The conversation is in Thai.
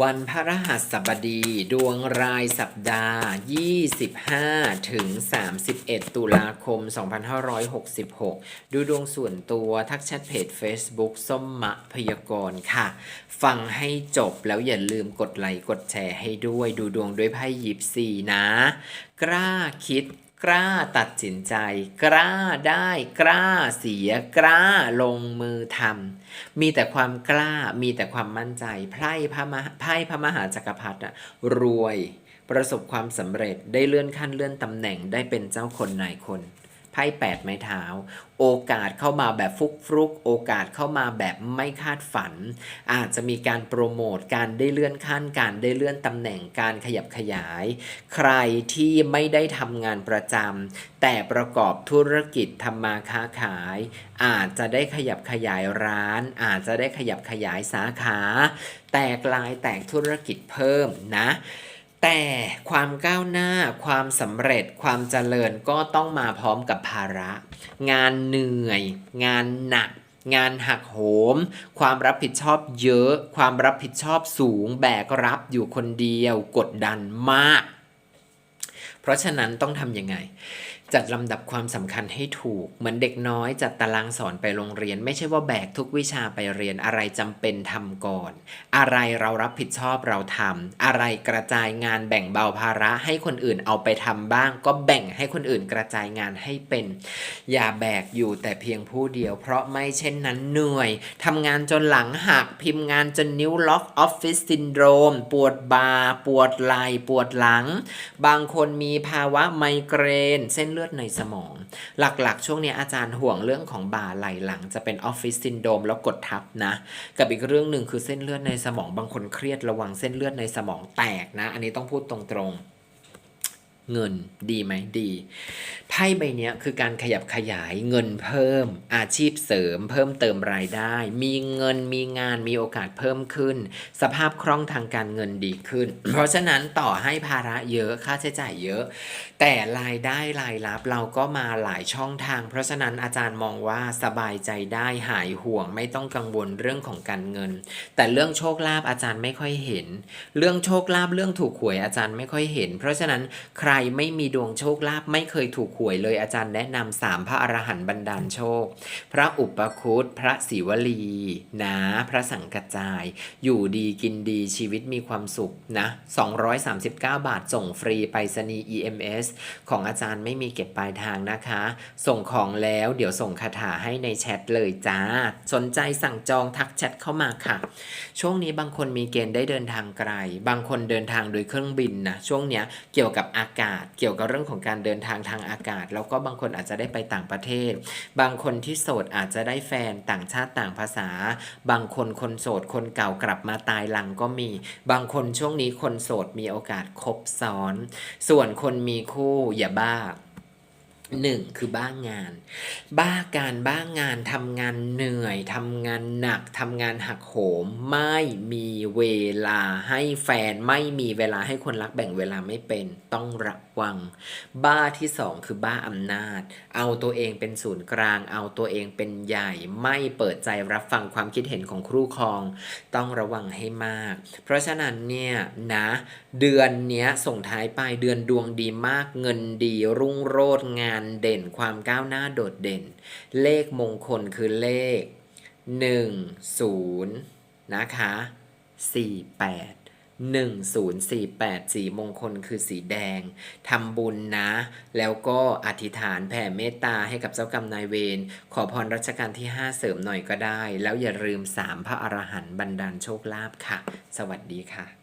วันพระรหัสบดีดวงรายสัปดาห์ 25 ถึง 31 ตุลาคม 2566 ดูดวงส่วนตัวทักแชทเพจ Facebook ส้มมะพยากรณ์ค่ะ ฟังให้จบแล้วอย่าลืมกดไลค์กดแชร์ให้ด้วย ดูดวงด้วยไพ่ยิปซีนะ กล้าคิด กล้าตัดสินใจ กล้าได้กล้าเสียกล้าลงมือทำมีแต่ความกล้ามีแต่ความมั่นใจไพ่พระมหาไพ่พระมหาจักรพรรดิอะรวย ประสบความสำเร็จได้เลื่อนขั้นเลื่อนตำแหน่งได้เป็นเจ้าคนนายคน พ่แปดไม้เท้า โอกาสเข้ามาแบบฟุกฟุก โอกาสเข้ามาแบบไม่คาดฝัน อาจจะมีการโปรโมทการได้เลื่อนขั้น การได้เลื่อนตำแหน่งการขยับขยาย ใครที่ไม่ได้ทำงานประจำแต่ประกอบธุรกิจทำมาค้าขาย อาจจะได้ขยับขยายร้าน อาจจะได้ขยับขยายสาขา แตกลายแตกธุรกิจเพิ่มนะ แต่ความก้าวหน้าความสำเร็จความเจริญก็ต้องมาพร้อมกับภาระ งานเหนื่อย งานหนัก งานหักโหม ความรับผิดชอบเยอะ ความรับผิดชอบสูง แบกรับอยู่คนเดียว กดดันมาก ราะฉะนั้นต้องทำยังไง จัดลำดับความสำคัญให้ถูก เหมือนเด็กน้อยจัดตารางสอนไปโรงเรียน ไม่ใช่ว่าแบกทุกวิชาไปเรียนอะไรจำเป็นทำก่อน อะไรเรารับผิดชอบเราทำอะไรกระจายงานแบ่งเบาภาระให้คนอื่นเอาไปทำบ้าง ก็แบ่งให้คนอื่นกระจายงานให้เป็น อย่าแบกอยู่แต่เพียงผู้เดียว เพราะไม่เช่นนั้นเหนื่อยทำงานจนหลังหักพิมพ์งานจนนิ้วล็อกออฟฟิศซินโดรมปวดบ่าปวดไหล่ปวดหลัง บางคนมีภาวะไมเกรน เส้นเลือดในสมอง หลักๆ ช่วงนี้อาจารย์ห่วงเรื่องของบ่าไหล่หลัง จะเป็นออฟฟิศซินโดมแล้วกดทับนะ กับอีกเรื่องหนึ่งคือเส้นเลือดในสมองบางคนเครียดระวังเส้นเลือดในสมองแตกนะ อันนี้ต้องพูดตรงๆ เงินดีไหมดีไพ่ใบเนี้ยคือการขยับขยายเงินเพิ่ม อาชีพเสริม เพิ่มเติมรายได้ มีเงินมีงานมีโอกาสเพิ่มขึ้น สภาพคล่องทางการเงินดีขึ้น เพราะฉะนั้นต่อให้ภาระเยอะค่าใช้จ่ายเยอะ แต่รายได้รายรับเราก็มาหลายช่องทาง เพราะฉะนั้นอาจารย์มองว่าสบายใจได้หายห่วงไม่ต้องกังวลเรื่องของการเงิน แต่เรื่องโชคลาภอาจารย์ไม่ค่อยเห็น เรื่องโชคลาภเรื่องถูกหวยอาจารย์ไม่ค่อยเห็น เพราะฉะนั้นใครไม่มีดวงโชคลาภไม่เคยถูกหวยเลยอาจารย์แนะนำสามพระอรหันต์บรรดาลโชค พระอุปคุตพระศิวลีนะพระสังกัจจาย อยู่ดีกินดีชีวิตมีความสุขนะ 239 บาทส่งฟรีไปรษณีย์ EMS ของอาจารย์ไม่มีเก็บปลายทางนะคะ ส่งของแล้วเดี๋ยวส่งคาถาให้ในแชทเลยจ้า สนใจสั่งจองทักแชทเข้ามาค่ะ ช่วงนี้บางคนมีเกณฑ์ได้เดินทางไกล บางคนเดินทางโดยเครื่องบินนะช่วงเนี้ยเกี่ยวกับอากาศเกี่ยวกับเรื่องของการเดินทางทางอากาศ แล้วก็บางคนอาจจะได้ไปต่างประเทศ บางคนที่โสดอาจจะได้แฟนต่างชาติต่างภาษา บางคนคนโสดคนเก่ากลับมาตายหลังก็มี บางคนช่วงนี้คนโสดมีโอกาสคบซ้อน ส่วนคนมีคู่อย่าบ้า หนึ่งคือบ้างงาน บ้าการบ้างานทำงานเหนื่อยทำงานหนักทำงานหักโหม ไม่มีเวลาให้แฟนไม่มีเวลาให้คนรักแบ่งเวลาไม่เป็นต้องระวัง บ้าที่สองคือบ้าอำนาจ เอาตัวเองเป็นศูนย์กลาง เอาตัวเองเป็นใหญ่ ไม่เปิดใจรับฟังความคิดเห็นของครูครอง ต้องระวังให้มาก เพราะฉะนั้นเนี่ยนะ เดือนเนี้ยส่งท้ายไปเดือนดวงดีมากเงินดีรุ่งโรจน์งานเด่นความก้าวหน้าโดดเด่น เลขมงคลคือเลข 10 นะคะ 48 1048 สีมงคลคือสีแดง ทำบุญนะ แล้วก็อธิษฐานแผ่เมตตาให้กับเจ้ากรรมนายเวร ขอพรรัชกาลที่ 5 เสริมหน่อยก็ได้ แล้วอย่าลืม3พระอรหันต์บันดาลโชคลาภค่ะ สวัสดีค่ะ